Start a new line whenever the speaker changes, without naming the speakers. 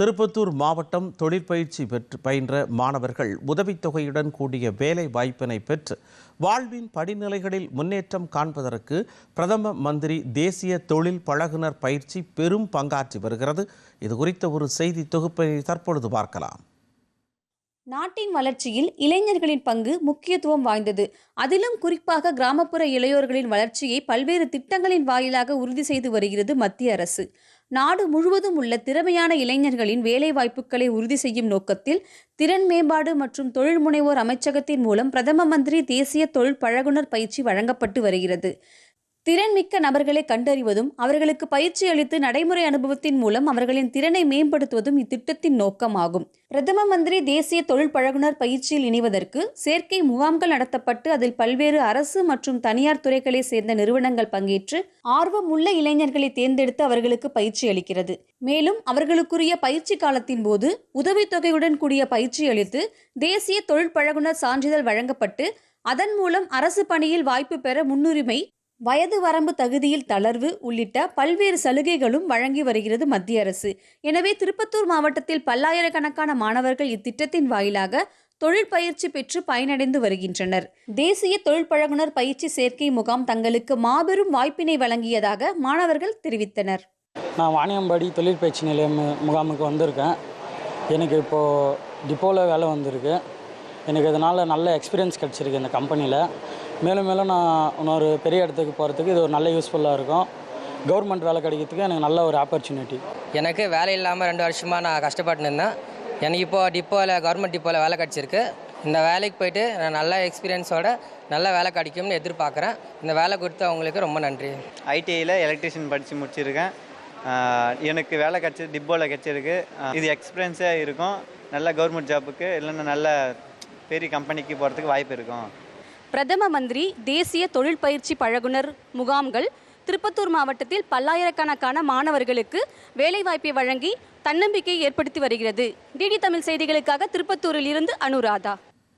திருப்பத்தூர் மாவட்டம் தொழிற்பயிற்சி பெற்று பயின்ற மாணவர்கள் உதவித்தொகையுடன் கூடிய வேலை வாய்ப்பினை பெற்று வாழ்வின் படிநிலைகளில் முன்னேற்றம் காண்பதற்கு பிரதம மந்திரி தேசிய தொழில் பழகுனர் பயிற்சி பெரும் பங்காற்றி வருகிறது. இது குறித்த ஒரு செய்தி தொகுப்பை தற்பொழுது பார்க்கலாம்.
நாட்டின் வளர்ச்சியில் இளைஞர்களின் பங்கு முக்கியத்துவம் வாய்ந்தது. அதிலும் குறிப்பாக கிராமப்புற இளையோர்களின் வளர்ச்சியை பல்வேறு திட்டங்களின் வாயிலாக உறுதி செய்து வருகிறது மத்திய அரசு. நாடு முழுவதும் உள்ள திறமையான இளைஞர்களின் வேலைவாய்ப்புகளை உறுதி செய்யும் நோக்கத்தில் திறன் மேம்பாடு மற்றும் தொழில் முனைவோர் அமைச்சகத்தின் மூலம் பிரதம மந்திரி தேசிய தொழில் பழகுனர் பயிற்சி வழங்கப்பட்டு வருகிறது. திறன்மிக்க நபர்களை கண்டறிவதும் அவர்களுக்கு பயிற்சி அளித்து நடைமுறை அனுபவத்தின் மூலம் அவர்களின் திறனை மேம்படுத்துவதும் இத்திட்டத்தின் நோக்கமாகும். பிரதம மந்திரி தேசிய தொழில் பழகுனர் பயிற்சியில் இணைவதற்கு சேர்க்கை முகாம்கள் நடத்தப்பட்டு அதில் பல்வேறு அரசு மற்றும் தனியார் துறைகளை சேர்ந்த நிறுவனங்கள் பங்கேற்று ஆர்வம் உள்ள இளைஞர்களை தேர்ந்தெடுத்து அவர்களுக்கு பயிற்சி அளிக்கிறது. மேலும் அவர்களுக்குரிய பயிற்சி காலத்தின் போது உதவித்தொகையுடன் கூடிய பயிற்சி அளித்து தேசிய தொழில் பழகுனர் சான்றிதழ் வழங்கப்பட்டு அதன் மூலம் அரசு பணியில் வாய்ப்பு பெற முன்னுரிமை வயது வரம்பு தகுதியில் தளர்வு உள்ளிட்ட பல்வேறு சலுகைகளும் வழங்கி வருகிறது மத்திய அரசு. எனவே திருப்பத்தூர் மாவட்டத்தில் பல்லாயிரக்கணக்கான மாணவர்கள் இத்திட்டத்தின் வாயிலாக தொழில் பயிற்சி பெற்று பயனடைந்து வருகின்றனர். தேசிய தொழில் பழகுனர் பயிற்சி சேர்க்கை முகாம் தங்களுக்கு மாபெரும் வாய்ப்பினை வழங்கியதாக மாணவர்கள் தெரிவித்தனர்.
நான் வாணியம்பாடி தொழிற்பயிற்சி நிலையம் முகாமுக்கு வந்திருக்கேன். எனக்கு இப்போது டிப்போவில் வேலை வந்திருக்கு. எனக்கு இதனால் நல்ல எக்ஸ்பீரியன்ஸ் கிடச்சிருக்கு இந்த கம்பெனியில் மேலும் மேலும் நான் இன்னொரு பெரிய இடத்துக்கு போகிறதுக்கு இது ஒரு நல்ல யூஸ்ஃபுல்லாக இருக்கும். கவர்மெண்ட் வேலை கிடைக்கிறதுக்கு எனக்கு நல்ல ஒரு ஆப்பர்ச்சுனிட்டி
எனக்கு வேலை இல்லாமல் ரெண்டு வருஷமாக நான் கஷ்டப்பட்டு இருந்தேன். எனக்கு இப்போ டிப்போவில் கவர்மெண்ட் டிப்போவில் வேலை கிடச்சிருக்கு. இந்த வேலைக்கு போயிட்டு நான் நல்ல எக்ஸ்பீரியன்ஸோட நல்ல வேலை கிடைக்கும்னு எதிர்பார்க்குறேன். இந்த வேலை கொடுத்து அவங்களுக்கு ரொம்ப நன்றி.
ஐடிஐயில் எலக்ட்ரிஷியன் படித்து முடிச்சிருக்கேன். எனக்கு வேலை கிடச்சது டிப்போவில் கிடச்சிருக்கு. இது எக்ஸ்பீரியன்ஸாக இருக்கும். நல்ல கவர்மெண்ட் ஜாபுக்கு இல்லைன்னா நல்ல பெரிய கம்பெனிக்கு போகிறதுக்கு வாய்ப்பு இருக்கும்.
பிரதம மந்திரி தேசிய தொழில் பயிற்சி பழகுனர் முகாம்கள் திருப்பத்தூர் மாவட்டத்தில் பல்லாயிரக்கணக்கான மாணவர்களுக்கு வேலைவாய்ப்பை வழங்கி தன்னம்பிக்கையை ஏற்படுத்தி வருகிறது. டிடி தமிழ் செய்திகளுக்காக திருப்பத்தூரில் இருந்து அனுராதா.